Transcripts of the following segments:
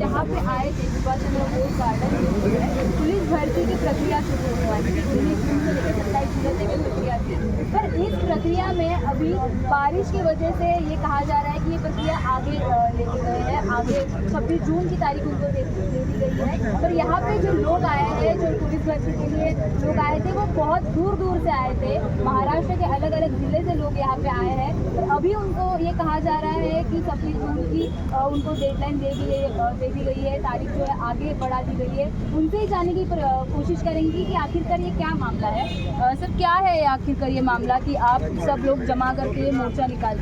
यहाँ पे आए थे सुभाष चंद्र बोस गार्डन पुलिस भर्ती की प्रक्रिया शुरू वाली थी उन्नीस जून से लेकर सत्ताईस जुलाई तक की प्रक्रिया थी पर इस प्रक्रिया में अभी बारिश की वजह से ये कहा जा रहा है कि ये प्रक्रिया आगे लेके गए हैं। आगे छब्बीस जून की तारीख उनको दे दे गई है। पर यहाँ पे जो लोग आए हैं, जो पुलिस भर्ती के लिए लोग आए थे, वो बहुत दूर दूर से आए थे। महाराष्ट्र के अलग अलग ज़िले से लोग यहाँ पे आए हैं। तो अभी उनको ये कहा जा रहा है कि छब्बीस जून की उनको डेडलाइन दे दी है दे दी गई है, तारीख जो है आगे बढ़ा दी गई है। उनसे ही जाने की कोशिश करेंगी कि आखिरकार ये क्या मामला है। सर, क्या है आखिरकार ये मामला कि आप सब लोग जमा करके मोर्चा निकाल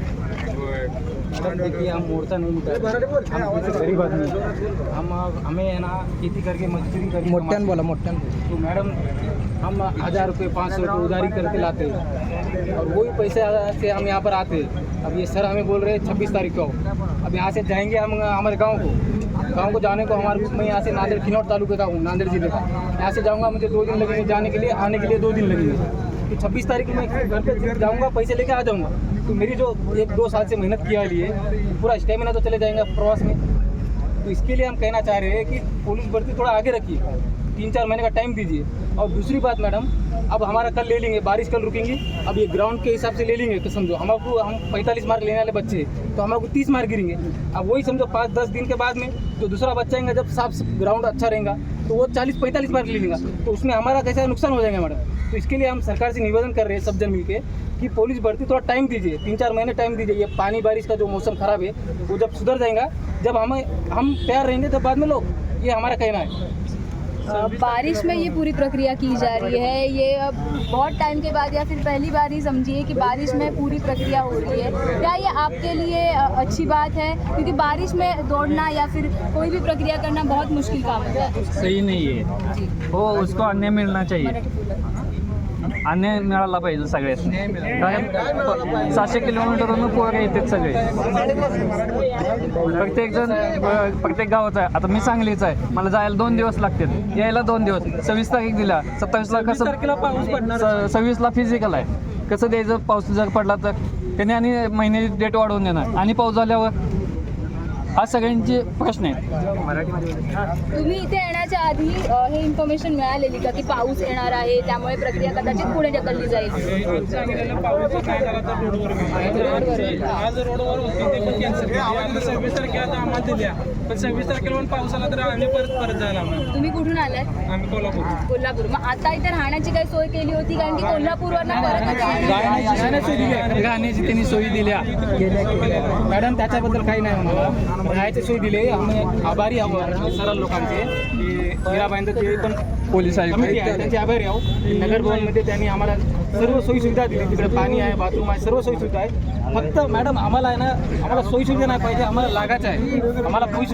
मैडम देखिए हम मोर्चा नहीं जैसे गरीब आदमी। हम हमें है ना खेती करके मजदूरी करके कमाते बोला हैं। तो मैडम हम हज़ार रुपये पाँच सौ रुपये उधारी करके लाते हैं। और वही पैसे से हम यहाँ पर आते हैं। अब ये सर हमें बोल रहे हैं छब्बीस तारीख को अब यहाँ से जाएँगे हम हमारे गाँव को। गाँव को जाने को हमारे मैं यहाँ से नांदेड़ खिनौर तालुके का हूँ नांदेड़ ज़िले का। यहाँ से जाऊँगा मुझे दो दिन लगेंगे जाने के लिए आने के लिए दो दिन लगेंगे। तो छब्बीस तारीख को मैं घर पे जाऊँगा, पैसे लेके आ जाऊँगा। तो मेरी जो एक दो साल से मेहनत किया लिए पूरा स्टेमिना तो चले जाएँगे प्रवास में। तो इसके लिए हम कहना चाह रहे हैं कि पुलिस भर्ती थोड़ा आगे रखिए। तीन चार महीने का टाइम दीजिए। और दूसरी बात, मैडम, अब हमारा कल ले लेंगे, बारिश कल रुकेंगी। अब ये ग्राउंड के हिसाब से ले लेंगे। तो समझो, हम आपको, हम पैंतालीस मार्क लेने वाले बच्चे तो हमको तीस मार गिरेंगे। अब वही समझो पाँच, दस दिन के बाद में जो दूसरा बच्चा आएगा, जब साफ़ ग्राउंड अच्छा रहेगा तो वो चालीस, पैंतालीस मार ले लेगा। तो उसमें हमारा कैसा नुकसान हो जाएगा मैडम? तो इसके लिए हम सरकार से निवेदन कर रहे हैं सब जन मिलके कि पुलिस भर्ती थोड़ा टाइम दीजिए तीन चार महीने टाइम दीजिए। ये पानी बारिश का जो मौसम खराब है, वो जब सुधर जाएगा, जब हमें, हम तैयार रहेंगे, तब बाद में लोग ये हमारा कहना है। बारिश में ये पूरी प्रक्रिया की जा रही है। ये अब बहुत टाइम के बाद या फिर पहली बार ही समझिए कि बारिश में पूरी प्रक्रिया हो रही है। क्या ये आपके लिए अच्छी बात है? क्योंकि बारिश में दौड़ना या फिर कोई भी प्रक्रिया करना बहुत मुश्किल काम है। सही नहीं है। वो उसको अन्य मिलना चाहिए. अन्याय मिळाला पाहिजे सगळ्यात. कारण सातशे किलोमीटरवरून पोरं येतात सगळे. प्रत्येक जण प्रत्येक गावाचा आहे. आता मी सांगलीच आहे. मला जायला दोन दिवस लागतात. यायला दोन दिवस. सव्वीस तारीख दिला. सत्तावीसला कसं तारखेला पाऊस सव्वीसला फिजिकल आहे. कसं द्यायचं? पाऊस जर पडला तर. त्याने आणि महिन्याची डेट वाढवून देणार. आणि पाऊस झाल्यावर हा सगळ्यांचे प्रश्न आहेत. तुम्ही इथे येण्याच्या आधी अ, हे इन्फॉर्मेशन मिळालेली का की पाऊस येणार आहे त्यामुळे प्रक्रिया कदाचित पुढे ढकलली जाईल? रोडवर. आज रोडवर होती ते पण कॅन्सल केली आता सव्वीस तारखेला आता आम्हाला दिल्या पण सव्वीस तारखेला पण पाऊस आला तर आम्ही परत परत जायला लागणार तुम्ही कुठून आलात? आम्ही कोल्हापूर. कोल्हापूर मग आता इथे राहण्याची काही सोय केली होती? कारण की कोल्हापूरवरनं परत येणार- राहण्याची त्यांनी सोयी दिल्या. मॅडम त्याच्याबद्दल काही नाही म्हणतो राहायची सोय दिली आम्ही आभारी आहोत. सरळ लोकांचे. की मीराबाईंचं ते पण पोलीस कमिटी आहे. त्यांचे आभारी आहोत. नगर भवनमध्ये त्यांनी आम्हाला सर्व सोयी सुविधा दिली. तिकडे पाणी आहे बाथरूम आहे सर्व सोयी सुविधा आहे. फक्त मॅडम आम्हाला आहे ना आम्हाला सोयी सुविधा नाही पाहिजे. आम्हाला लागायचं आहे. आम्हाला पोलीस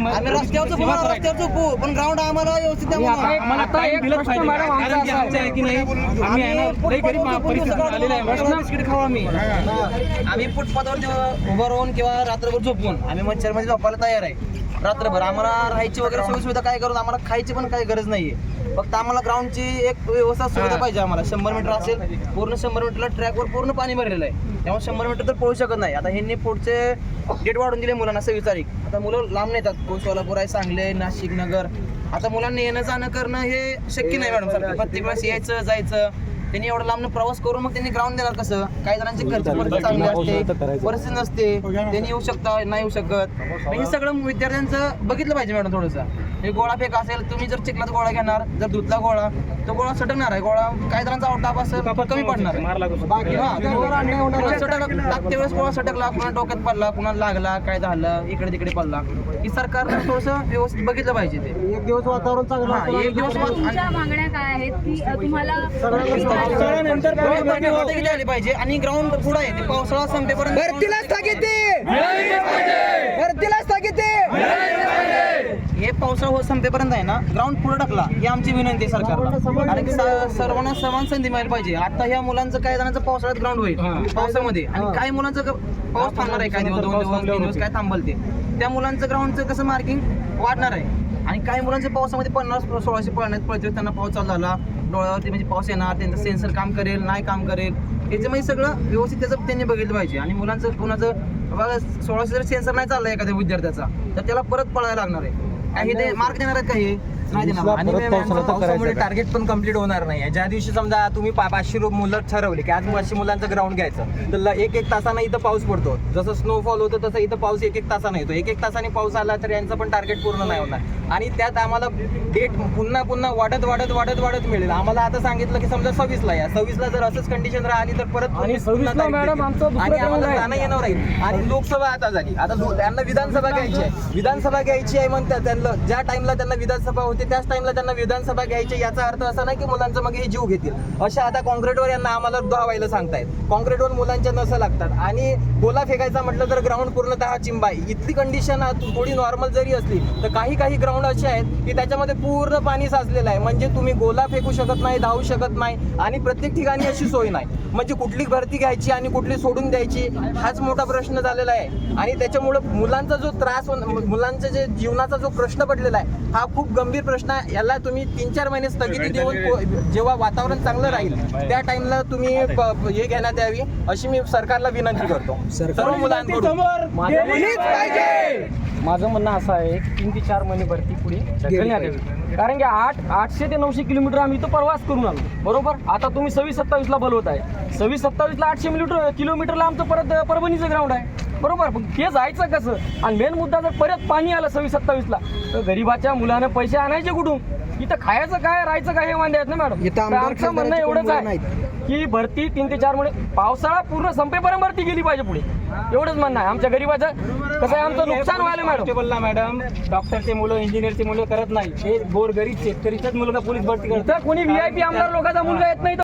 पण ग्राउंड आम्हाला व्यवस्थित द्या म्हणून. आम्हाला टाइम दिलंच पाहिजे. कारण की आमचं आहे की नाही आम्ही आहे ना लई गरीब मा- परिस्थितीतून आलेलं आहे. बिस्किट खाऊ आम्ही. आम्ही फुटपाथवर जेव्हा उभं राहून किंवा रात्रभर झोपून आम्ही मच्छरमध्ये झोपायला तयार आहे. रात्रभर आम्हाला राहायची वगैरे सोयी सुविधा काय करून आम्हाला खायची पण काही गरज नाहीये. फक्त आम्हाला ग्राउंडची एक व्यवस्था सुविधा पाहिजे आम्हाला. शंभर मीटर असेल पूर्ण शंभर मीटरला ट्रॅकवर पूर्ण पाणी भरलेलं आहे. त्यामुळे शंभर मीटर तर पळू शकत नाही. आता ह्यांनी पुढचे डेट वाढून दिले मुलांना सव्वीस तारीख. आता मुलं लांब कोण सोलापूर आहे सांगली नाशिक नगर. आता मुलांना येणं जाणं करणं हे शक्य नाही मॅडम सर प्रत्येक वेळेस यायचं जायचं. त्यांनी एवढं लांब प्रवास करून मग त्यांनी ग्राउंड देणार कसं? काही जणांची खर्च परिस्थिती चांगली असते परिस्थिती नसते त्यांनी येऊ शकता नाही येऊ शकत. हे सगळं विद्यार्थ्यांचं बघितलं पाहिजे मॅडम थोडंसं. हे गोळा फेक असेल तुम्ही जर चिखलात गोळा घेणार जर धुतला गोळा तो गोळा सटकणार आहे. गोळा काही जणांचा आउटाप असेल कमी पडणार आहे मार लागू शकतो. हा, तो सटक- टाकते वेळेस गोळा सटकला कुणा डोक्यात पडला कुणाला लागला काय झालं इकडे तिकडे पडला की सरकारनं थोडंसं व्यवस्थित बघितलं पाहिजे ते. एक दिवस वातावरण चांगलं एक दिवस वात- तुमच्या मागण्या काय आहेत की अ, तुम्हाला पावसाळ्यानंतर किती आली पाहिजे? आणि ग्राउंड पुढे आहे ते पावसाळा संपेपर्यंत भरतीला स्थगिती! भरतीला स्थगिती! हे पावसाळा हो संपेपर्यंत आहे ना ग्राउंड पुढे टाकला ही आमची विनंती आहे सरकारला. आणि स- सर्वांना समान संधी मिळायला पाहिजे. आता ह्या मुलांचं काही जणांचं पावसाळ्यात ग्राउंड होईल पावसामध्ये. आणि काही मुलांचं पाऊस थांबणार आहे काही दिवस दोन दिवस तीन दिवस काय थांबल ते. त्या मुलांचं ग्राउंडचं कसं मार्किंग वाढणार आहे? आणि काही मुलांचं पावसामध्ये पन्नास सोळाशे पळण्यात पळते त्यांना पाऊस चालू झाला डोळ्यावरती म्हणजे पाऊस येणार त्यांचं सेन्सर काम करेल नाही काम करेल याच्यामध्ये सगळं व्यवस्थित त्याचं त्यांनी बघितलं पाहिजे. आणि मुलांचं कुणाचं बघा सोळाशे जर सेन्सर नाही चाललं एखाद्या विद्यार्थ्याचा तर त्याला परत पळायला लागणार आहे. मार्क देणार आहेत काही आणि टार्गेट पण कंप्लीट होणार नाही ज्या दिवशी समजा तुम्ही पाचशे मुलं ठरवली की आज पाचशे मुलांचं ग्राउंड घ्यायचं तर ल- एक एक तासानं इथं पाऊस पडतो. जसं स्नोफॉल होतं तसं इथं पाऊस एक एक तासानं येतो. एक एक तासाने पाऊस आला तर यांचं पण टार्गेट पूर्ण नाही होणार. आणि त्यात आम्हाला डेट पुन्हा पुन्हा वाढत वाढत वाढत वाढत मिळेल. आम्हाला आता सांगितलं की समजा सव्वीसला या. सव्वीसला जर असंच कंडिशन राहिली तर परत आणि पुन्हा 26 ला तारीख मॅडम देतील. आमचं दुसरं आणि ground आम्हाला. जाणं येणं राहील. आणि लोकसभा आता झाली. आता त्यांना विधानसभा घ्यायची आहे. विधानसभा घ्यायची आहे म्हणतात त्यांना. ज्या टाइमला त्यांना विधानसभा होते त्याच टाइमला त्यांना विधानसभा घ्यायची याचा अर्थ असा नाही की मुलांचं मग हे जीव घेतील. अशा आता कॉन्क्रीटवर यांना आम्हाला धावायला सांगतायत. कॉन्क्रीटवर मुलांच्या नसं लागतात. आणि गोला फेकायचा म्हटलं तर ग्राउंड पूर्णतः चिंबा आहे इथली कंडिशन थोडी नॉर्मल जरी असली तर काही काही ग्राउंड असे आहेत की त्याच्यामध्ये पूर्ण पाणी साचलेलं आहे. म्हणजे तुम्ही गोला फेकू शकत नाही धावू शकत नाही आणि प्रत्येक ठिकाणी अशी सोय नाही. म्हणजे कुठली भरती घ्यायची आणि कुठली सोडून द्यायची हाच मोठा प्रश्न झालेला आहे. आणि त्याच्यामुळं मुलांचा जो त्रास मुलांचा जे जीवनाचा जो प्रश्न पडलेला आहे हा खूप गंभीर प्रश्न आहे. याला तुम्ही तीन चार महिने स्थगिती देऊन जेव्हा वातावरण चांगलं राहील त्या टाइमला तुम्ही हे घेण्यात यावी. अशी मी सरकारला विनंती करतो. सर्व मुलांकडून. माझं म्हणणं असं आहे की तीन ते चार महिने भरती पुढे ढकलण्यात यावी. कारण की आठ आठशे ते नऊशे किलोमीटर आम्ही इथं प्रवास करून आलो. बरोबर? आता तुम्ही सव्वीस सत्तावीसला बोलवत आहे. सव्वीस सत्तावीसला आठशे किलोमीटर किलोमीटरला आमचं परत परभणीचं ग्राउंड आहे. बरोबर? पण ते जायचं कसं? आणि मेन मुद्दा जर परत पाणी आलं सव्वीस सत्तावीसला तर गरीबाच्या मुलानं पैसे आणायचे कुठून? इथं खायचं काय राहायचं काय हे मान्य आहेत ना मॅडम? इथं तर आमदार आमचं म्हणणं खासदाराची एवढंच कोण मुलं आहे की भरती तीन ते चार महिने पावसाळा पूर्ण संपेपर्यंत भरती गेली पाहिजे पुढे. एवढंच म्हणणं आहे. आमच्या गरीबाचं कसं आहे? आमचं नुकसान व्हायला मॅडम बोलला मॅडम. डॉक्टरचे मुलं इंजिनियरचे मुलं करत नाही हे गोर गरीब शेतकरीच्याच मुलगा पोलीस भरती तर कोणी व्ही आय पी आमदार लोकांचा मुलगा येत नाही तर